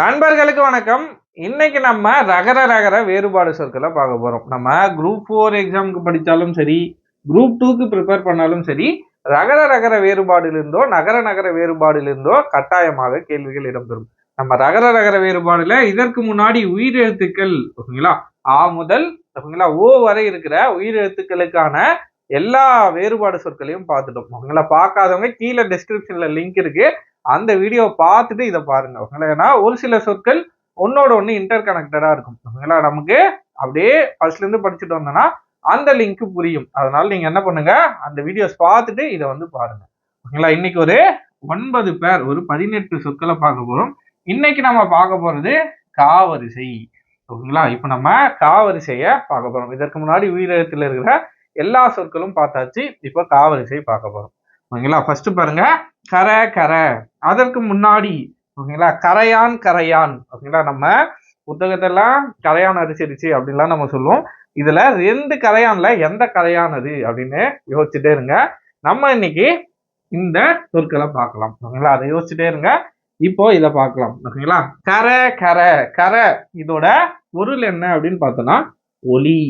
நண்பர்களுக்கு வணக்கம். இன்னைக்கு நம்ம ரகர ரகர வேறுபாடு சொற்களை பார்க்க போறோம். நம்ம குரூப் ஃபோர் எக்ஸாமுக்கு படித்தாலும் சரி குரூப் டூக்கு ப்ரிப்பேர் பண்ணாலும் சரி ரகர ரகர வேறுபாடிலிருந்தோ நகர நகர வேறுபாடிலிருந்தோ கட்டாயமாக கேள்விகள் இடம்பெறும். நம்ம ரகர ரகர வேறுபாடுல இதற்கு முன்னாடி உயிரெழுத்துக்கள் ஓகேங்களா? ஆ முதல் ஓகேங்களா? ஓ வரை இருக்கிற உயிரெழுத்துக்களுக்கான எல்லா வேறுபாடு சொற்களையும் பார்த்துட்டோம். உங்களை பார்க்காதவங்க கீழே டிஸ்கிரிப்ஷன்ல லிங்க் இருக்கு. அந்த வீடியோ பார்த்துட்டு இதை பாருங்க. ஓகேங்களா ஏன்னா ஒரு சில சொற்கள் ஒன்னோட ஒன்று இன்டர் கனெக்டடா இருக்கும். ஓகேங்களா நமக்கு அப்படியே ஃபர்ஸ்ட்ல இருந்து படிச்சுட்டு வந்தோம்னா அந்த லிங்க் புரியும். அதனால நீங்க என்ன பண்ணுங்க? அந்த வீடியோஸ் பார்த்துட்டு இதை வந்து பாருங்க. ஓகேங்களா இன்னைக்கு ஒரு ஒன்பது பேர் ஒரு பதினெட்டு சொற்களை பார்க்க போறோம். இன்னைக்கு நம்ம பார்க்க போறது காவரிசை. ஓகேங்களா? இப்போ நம்ம காவரிசையை பார்க்க போறோம். இதற்கு முன்னாடி உயிரிழத்தில் இருக்கிற எல்லா சொற்களும் பார்த்தாச்சு. இப்போ காவரிசை பார்க்க போறோம். ஓகேங்களா? ஃபர்ஸ்ட் பாருங்க. கரை கரை. அதற்கு முன்னாடி. ஓகேங்களா? கரையான் கரையான். ஓகேங்களா? நம்ம புத்தகத்தெல்லாம் கரையான் அரிசிடுச்சு அப்படின்லாம் நம்ம சொல்லுவோம். இதுல ரெண்டு கரையான்ல எந்த கரையானது அப்படின்னு யோசிச்சுட்டே இருங்க. நம்ம இன்னைக்கு இந்த சொற்களை பார்க்கலாம். ஓகேங்களா? அதை யோசிச்சுட்டே இருங்க. இப்போ இதை பார்க்கலாம். ஓகேங்களா? கரை கரை. கரை. இதோட பொருள் என்ன அப்படின்னு பார்த்தோம்னா ஒலி.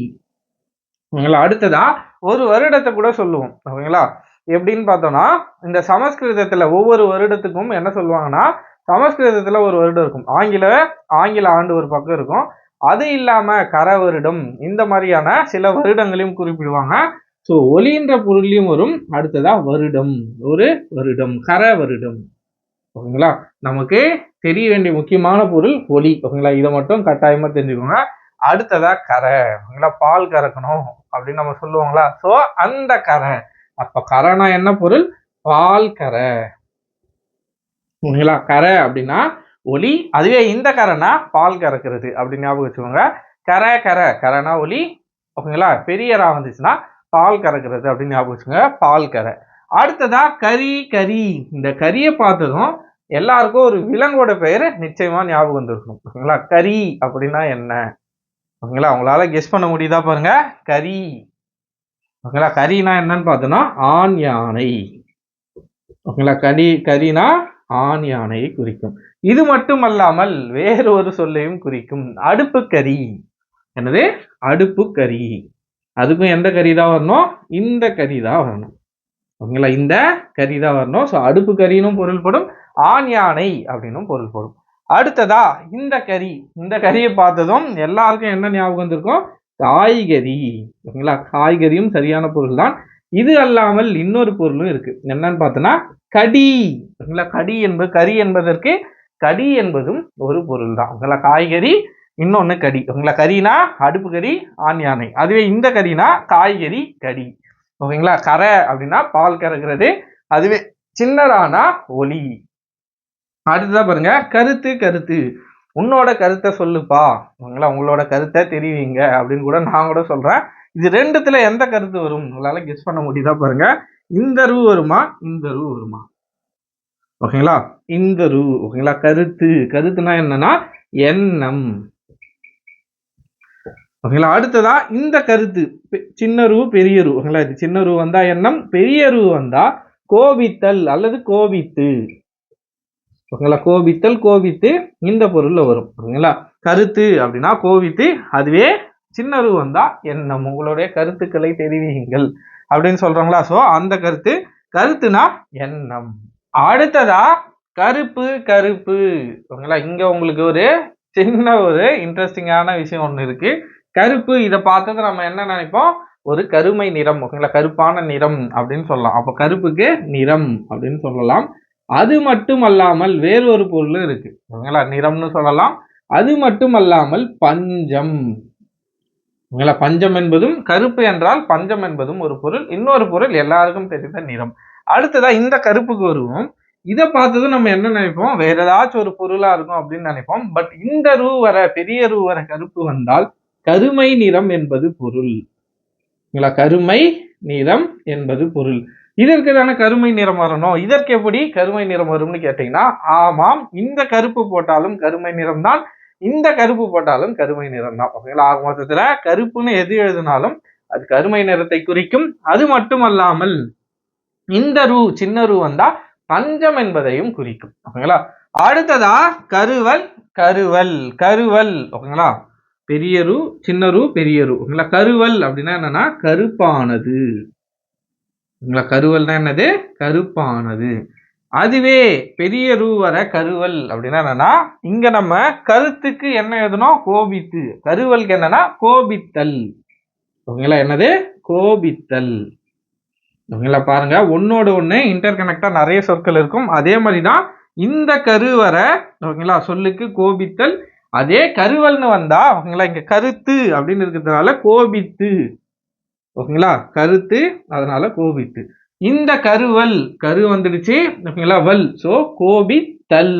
ஓகேங்களா அடுத்ததா ஒரு வருடத்தை கூட சொல்லுவோம் ஓகேங்களா எப்படின்னு பார்த்தோம்னா இந்த சமஸ்கிருதத்துல ஒவ்வொரு வருடத்துக்கும் என்ன சொல்லுவாங்கன்னா சமஸ்கிருதத்துல ஒரு வருடம் இருக்கும். ஆங்கில ஆங்கில ஆண்டு ஒரு பக்கம் இருக்கும். அது இல்லாம கர வருடம் இந்த மாதிரியான சில வருடங்களையும் குறிப்பிடுவாங்க. ஸோ ஒலின்ற பொருளையும் வரும். அடுத்ததா வருடம். ஒரு வருடம் கர வருடம். ஓகேங்களா நமக்கு தெரிய வேண்டிய முக்கியமான பொருள் ஒலி ஓகேங்களா இதை மட்டும் கட்டாயமா தெரிஞ்சுக்கோங்க. அடுத்ததா கரை. ஓகேங்களா பால் கறக்கணும் அப்படின்னு நம்ம சொல்லுவாங்களா? ஸோ அந்த கரை. அப்ப கரைனா என்ன பொருள்? பால் கரை. ஓகேங்களா கரை அப்படின்னா ஒளி அதுவே இந்த கரைனா பால் கறக்கிறது அப்படின்னு ஞாபகம் வச்சுக்கோங்க. கரை கரை. கரைனா ஒளி ஓகேங்களா? பெரிய ரா வந்துச்சுன்னா பால் கறக்கிறது அப்படின்னு ஞாபகம் வச்சுக்கோங்க. பால் கரை. அடுத்ததா கறி கறி. இந்த கறியை பார்த்ததும் எல்லாருக்கும் ஒரு விலங்கோட பெயர் நிச்சயமா ஞாபகம் வந்திருக்கும் ஓகேங்களா? கறி அப்படின்னா என்ன? ஓகேங்களா? அவங்களால கெஸ் பண்ண முடியுதா பாருங்க. கறி. ஓகேங்களா? கரினா என்னன்னு பார்த்தோன்னா ஆண் யானை. ஓகேங்களா? கரி கரினா ஆண் யானையை குறிக்கும். இது மட்டுமல்லாமல் வேறு ஒரு சொல்லையும் குறிக்கும். அடுப்பு கறி. என்னது? அடுப்பு கறி. அதுக்கும் எந்த கறி தான் வரணும்? இந்த கறி தான் வரணும். ஓகேங்களா? இந்த கறி தான் வரணும். ஸோ அடுப்பு கறினும் பொருள்படும் ஆண் யானை அப்படின்னும் பொருள்படும். அடுத்ததா இந்த கறி. இந்த கறியை பார்த்ததும் எல்லாருக்கும் என்ன ஞாபகம் வந்திருக்கும் காய்கறி ஓகேங்களா காய்கறியும் சரியான பொருள் தான் இது அல்லாமல் இன்னொரு பொருளும் இருக்கு. என்னன்னு பார்த்தோன்னா கடி. ஓகேங்களா கடி என்பது கறி என்பதற்கு கடி என்பதும் ஒரு பொருள் தான் ஓகேங்களா காய்கறி இன்னொன்று கடி. ஓகேங்களா கறினா அடுப்பு கறி ஆண் யானை. அதுவே இந்த கறினா காய்கறி கடி. ஓகேங்களா கரை அப்படின்னா பால் கறக்கிறது. அதுவே சின்னரானா ஒலி. அடுத்ததாக பாருங்க கருத்து கருத்து. உன்னோட கருத்தை சொல்லுப்பா. உங்களை உங்களோட கருத்தை தெரிவிங்க அப்படின்னு கூட நான் கூட சொல்றேன். இது ரெண்டுத்துல எந்த கருத்து வரும்? உங்களால கெஸ் பண்ண முடியுதா பாருங்க. இந்த ரூ வருமா? இந்த ரூ வருமா? ஓகேங்களா? இந்த ரூ ஓகேங்களா? கருத்து. கருத்துனா என்னன்னா எண்ணம். ஓகேங்களா? அடுத்ததா இந்த கருத்து. பெ- சின்ன ரூ பெரிய ரூ. ஓகேங்களா? இது சின்ன ரூ வந்தா எண்ணம் பெரிய ரூ வந்தா கோபித்தல் அல்லது கோபித்து. ஓகேங்களா? கோபித்தல் கோபித்து இந்த பொருள்ல வரும். ஓகேங்களா? கருத்து அப்படின்னா கோபித்து அதுவே சின்ன ரூ வந்தா உங்களுடைய கருத்துக்களை தெரிவியுங்கள் அப்படின்னு சொல்றாங்களா? ஸோ அந்த கருத்து கருத்துனா எண்ணம். அடுத்ததா கருப்பு கருப்பு. ஓகேங்களா? இங்க உங்களுக்கு ஒரு சின்ன ஒரு இன்ட்ரெஸ்டிங்கான விஷயம் ஒன்று இருக்கு. கருப்பு இதை பார்த்தது நம்ம என்ன நினைப்போம்? ஒரு கருமை நிறம். ஓகேங்களா? கருப்பான நிறம் அப்படின்னு சொல்லலாம். அப்போ கருப்புக்கு நிறம் அப்படின்னு சொல்லலாம். அது மட்டும் அல்லாமல் வேறொரு பொருளும் இருக்கு. ஓகேங்களா நிறம்னு சொல்லலாம். அது மட்டும் அல்லாமல் பஞ்சம். ஓகேங்களா பஞ்சம் என்பதும் கருப்பு என்றால் பஞ்சம் என்பதும் ஒரு பொருள் இன்னொரு பொருள் எல்லாருக்கும் தெரிந்த நிறம். அடுத்ததா இந்த கருப்புக்கு வருவோம் இதை பார்த்ததும் நம்ம என்ன நினைப்போம்? வேற ஏதாச்சும் ஒரு பொருளா இருக்கும் அப்படின்னு நினைப்போம். பட் இந்த ரூ வர பெரிய ரூ வர கருப்பு வந்தால் கருமை நிறம் என்பது பொருள். கருமை நிறம் என்பது பொருள். இதற்கு தானே கருமை நிறம் வரணும்? இதற்கு எப்படி கருமை நிறம் வரும்னு கேட்டீங்கன்னா ஆமாம் இந்த கருப்பு போட்டாலும் கருமை நிறம் தான் இந்த கருப்பு போட்டாலும் கருமை நிறம் தான். ஓகேங்களா? ஆக மொத்தத்துல கருப்புன்னு எது எழுதினாலும் அது கருமை நிறத்தை குறிக்கும். அது மட்டுமல்லாமல் இந்த ரூ சின்ன ரூ வந்தா பஞ்சம் என்பதையும் குறிக்கும். ஓகேங்களா? அடுத்ததா கருவல் கருவல் கருவல். ஓகேங்களா? பெரிய ரூ சின்ன ரூ பெரிய ரூ. ஓகேங்களா? கருவல் அப்படின்னா என்னன்னா கருப்பானது. ஓகேங்களா கருவல்னா என்னது? கருப்பானது. அதுவே பெரிய ரூ வர கருவல் அப்படின்னா என்னன்னா இங்க நம்ம கருத்துக்கு என்ன எழுதணும்? கோபித்து. கருவலுக்கு என்னன்னா கோபித்தல். ஓகேங்களா என்னது? கோபித்தல். ஓகேங்களா பாருங்க ஒன்னோட ஒன்று இன்டர் கனெக்டா நிறைய சொற்கள் இருக்கும். அதே மாதிரி தான் இந்த கருவர ஓகேங்களா சொல்லுக்கு கோபித்தல். அதே கருவல்னு வந்தா ஓகேங்களா இங்க கருத்து அப்படின்னு இருக்கிறதுனால கோபித்து. ஓகேங்களா? கருத்து அதனால கோபித்து. இந்த கருவல் கரு வந்துடுச்சு ஓகேங்களா? வல். ஸோ கோபித்தல்.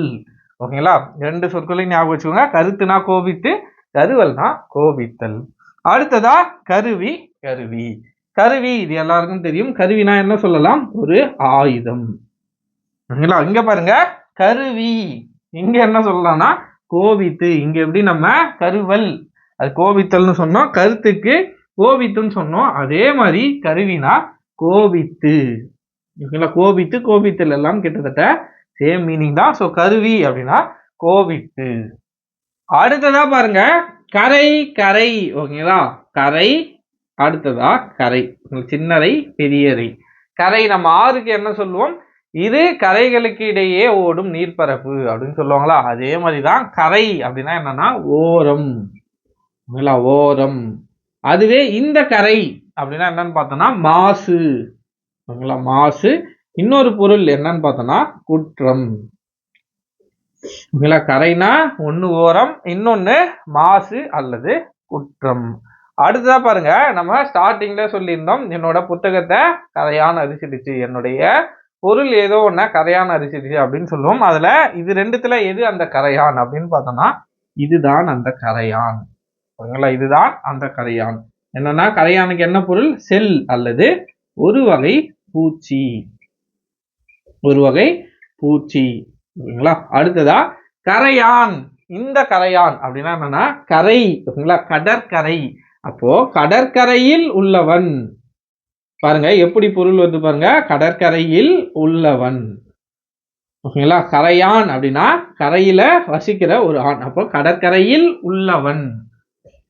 ஓகேங்களா? ரெண்டு சொற்களையும் ஞாபகம் வச்சுக்கோங்க. கருத்துனா கோபித்து கருவல்னா கோபித்தல். அடுத்ததா கருவி கருவி. கருவி இது எல்லாருக்கும் தெரியும். கருவினா என்ன சொல்லலாம்? ஒரு ஆயுதம். ஓகேங்களா? இங்க பாருங்க. கருவி. இங்க என்ன சொல்லலாம்னா கோபித்து. இங்க எப்படி நம்ம கருவல் அது கோபித்தல்னு சொன்னோம். கருத்துக்கு கோபித்துன்னு சொன்னோம். அதே மாதிரி கருவினா கோபித்து. ஓகேங்களா கோபித்து கோபித்தல் எல்லாம் கிட்டத்தட்ட சேம் மீனிங் தான். ஸோ கருவி அப்படின்னா கோபித்து. அடுத்ததா பாருங்க கரை கரை. ஓகேங்களா? கரை அடுத்ததா கரை. சின்னரை பெரியரை. கரை நம்ம ஆறுக்கு என்ன சொல்லுவோம்? இது கரைகளுக்கு இடையே ஓடும் நீர்ப்பரப்பு அப்படின்னு சொல்லுவாங்களா? அதே மாதிரி தான் கரை அப்படின்னா என்னன்னா ஓரம். ஓகேங்களா ஓரம். அதுவே இந்த கரை அப்படின்னா என்னன்னு பார்த்தோம்னா மாசு. ஓகேங்களா? மாசு. இன்னொரு பொருள் என்னன்னு பார்த்தோம்னா குற்றம். ஓகேங்களா? கரைனா ஒன்று ஓரம் இன்னொன்று மாசு அல்லது குற்றம். அடுத்ததா பாருங்க நம்ம ஸ்டார்டிங்ல சொல்லியிருந்தோம் என்னோட புத்தகத்தை கரையான் அரிசிடுச்சு. என்னுடைய பொருள் ஏதோ ஒன்று கரையான் அரிசிடுச்சு அப்படின்னு சொல்லுவோம். அதுல இது ரெண்டுத்துல எது அந்த கரையான் அப்படின்னு பார்த்தோம்னா இதுதான் அந்த கரையான். ஓகேங்களா இதுதான் அந்த கரையான். என்னன்னா கரையானுக்கு என்ன பொருள்? செல் அல்லது ஒரு வகை பூச்சி. ஒரு வகை பூச்சி. ஓகேங்களா அடுத்ததா கரையான். இந்த கரையான் அப்படின்னா என்னன்னா கரை ஓகேங்களா கடற்கரை. அப்போ கடற்கரையில் உள்ளவன். பாருங்க எப்படி பொருள் வந்து பாருங்க கடற்கரையில் உள்ளவன். ஓகேங்களா கரையான் அப்படின்னா கரையில வசிக்கிற ஒரு ஆண். அப்போ கடற்கரையில் உள்ளவன்.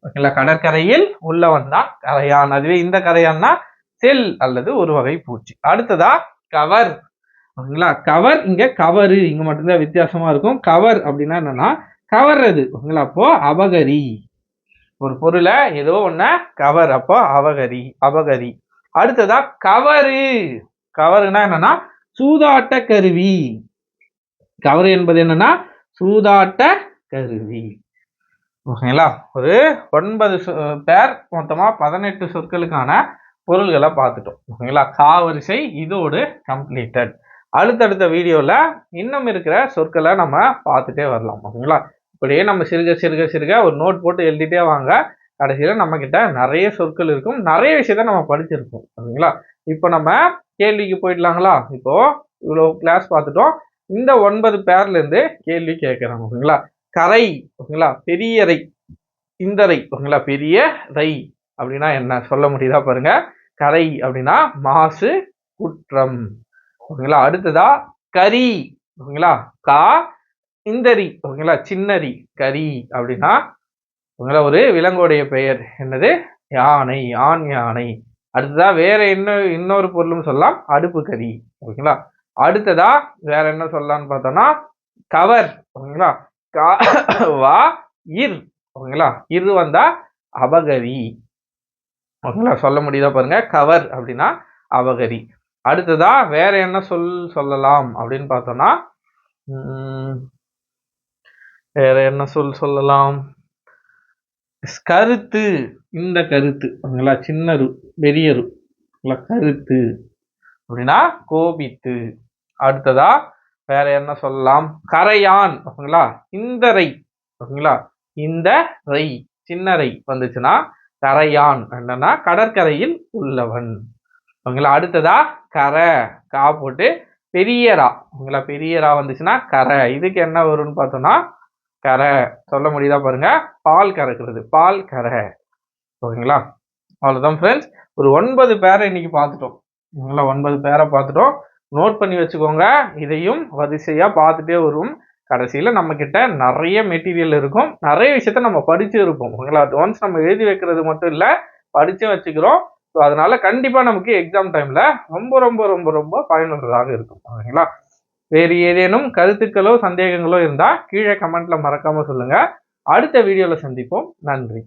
ஓகேங்களா? கடற்கரையில் உள்ளவன் தான் கரையான். அதுவே இந்த கரையான்னா செல் அல்லது ஒரு வகை பூச்சி. அடுத்ததா கவர். ஓகேங்களா? கவர் இங்க கவரு. இங்க மட்டும்தான் வித்தியாசமா இருக்கும். கவர் அப்படின்னா என்னன்னா கவர்றது. ஓகேங்களா? அப்போ அபகரி ஒரு பொருளை ஏதோ ஒன்ன கவர். அப்போ அபகரி அபகரி அடுத்ததா கவரு. கவருனா என்னன்னா சூதாட்ட கருவி. கவர் என்பது என்னன்னா சூதாட்ட கருவி. ஓகேங்களா? ஒரு ஒன்பது பேர் மொத்தமாக பதினெட்டு சொற்களுக்கான பொருள்களை பார்த்துட்டோம். ஓகேங்களா? காவரிசை இதோடு கம்ப்ளீட்டட் அடுத்தடுத்த வீடியோவில் இன்னும் இருக்கிற சொற்களை நம்ம பார்த்துட்டே வரலாம். ஓகேங்களா? இப்படியே நம்ம சிறுக சிறுக சிறுக ஒரு நோட் போட்டு எழுதிட்டே வாங்க. கடைசியில் நம்மக்கிட்ட நிறைய சொற்கள் இருக்கும். நிறைய விஷயத்த நம்ம படிச்சிருக்கோம் ஓகேங்களா? இப்போ நம்ம கேள்விக்கு போயிடலாங்களா? இப்போது இவ்வளோ கிளாஸ் பார்த்துட்டோம். இந்த ஒன்பது பேர்லேருந்து கேள்வி கேட்குறாங்க ஓகேங்களா? கரை ஓகேங்களா பெரிய ரை இந்த ரை ஓகேங்களா பெரிய ரை அப்படின்னா என்ன? சொல்ல முடியுதா பாருங்க. கரை அப்படின்னா மாசு குற்றம் ஓகேங்களா அடுத்ததா கரி ஓகேங்களா கா இந்தரி ஓகேங்களா சின்னரி கரி அப்படின்னா ஓகேங்களா ஒரு விலங்குடைய பெயர். என்னது? யானை ஆண் யானை. அடுத்ததா வேற என்ன இன்னொரு பொருளும் சொல்லலாம். அடுப்பு கறி ஓகேங்களா அடுத்ததா வேற என்ன சொல்லலாம்னு பார்த்தோம்னா கவர் ஓகேங்களா கா வா இர். ஓகேங்களா? இரு வந்தா அபகரி ஓகேங்களா? சொல்ல முடியுதா பாருங்க. கவர் அப்படின்னா அபகரி அடுத்ததா வேற என்ன சொல் சொல்லலாம் அப்படின்னு பார்த்தோம்னா வேற என்ன சொல் சொல்லலாம்? கருத்து. இந்த கருத்து. ஓகேங்களா? சின்னரு பெரியரு. கருத்து. அப்படின்னா கோபித்து. அடுத்ததா வேற என்ன சொல்லலாம்? கரையான் ஓகேங்களா? இந்த ரை ஓகேங்களா? இந்த ரை சின்ன ரை வந்துச்சுன்னா கரையான். என்னன்னா கடற்கரையில் உள்ளவன். ஓகேங்களா? அடுத்ததா கரை கா போட்டு பெரியரா ஓகேங்களா? பெரியரா வந்துச்சுன்னா கரை. இதுக்கு என்ன வரும்னு பார்த்தோம்னா கரை. சொல்ல முடியுதா பாருங்க? பால் கறக்கிறது பால் கரை. ஓகேங்களா? அவ்வளோதான் ஃப்ரெண்ட்ஸ் ஒரு ஒன்பது பேரை இன்னைக்கு பார்த்துட்டோம். ஓகேங்களா? ஒன்பது பேரை பார்த்துட்டோம். நோட் பண்ணி வச்சுக்கோங்க. இதையும் வரிசையாக பார்த்துட்டே வரும். கடைசியில் நம்மக்கிட்ட நிறைய மெட்டீரியல் இருக்கும். நிறைய விஷயத்த நம்ம படித்து இருப்போம். ஓகேங்களா? ஒன்ஸ் நம்ம எழுதி வைக்கிறது மட்டும் இல்லை படித்தும் வச்சுக்கிறோம். ஸோ அதனால கண்டிப்பாக நமக்கு எக்ஸாம் டைமில் ரொம்ப ரொம்ப ரொம்ப ரொம்ப பயனுள்ளதாக இருக்கும். ஓகேங்களா? வேறு ஏதேனும் கருத்துக்களோ சந்தேகங்களோ இருந்தால் கீழே கமெண்ட்டில் மறக்காமல் சொல்லுங்கள் அடுத்த வீடியோவில் சந்திப்போம். நன்றி.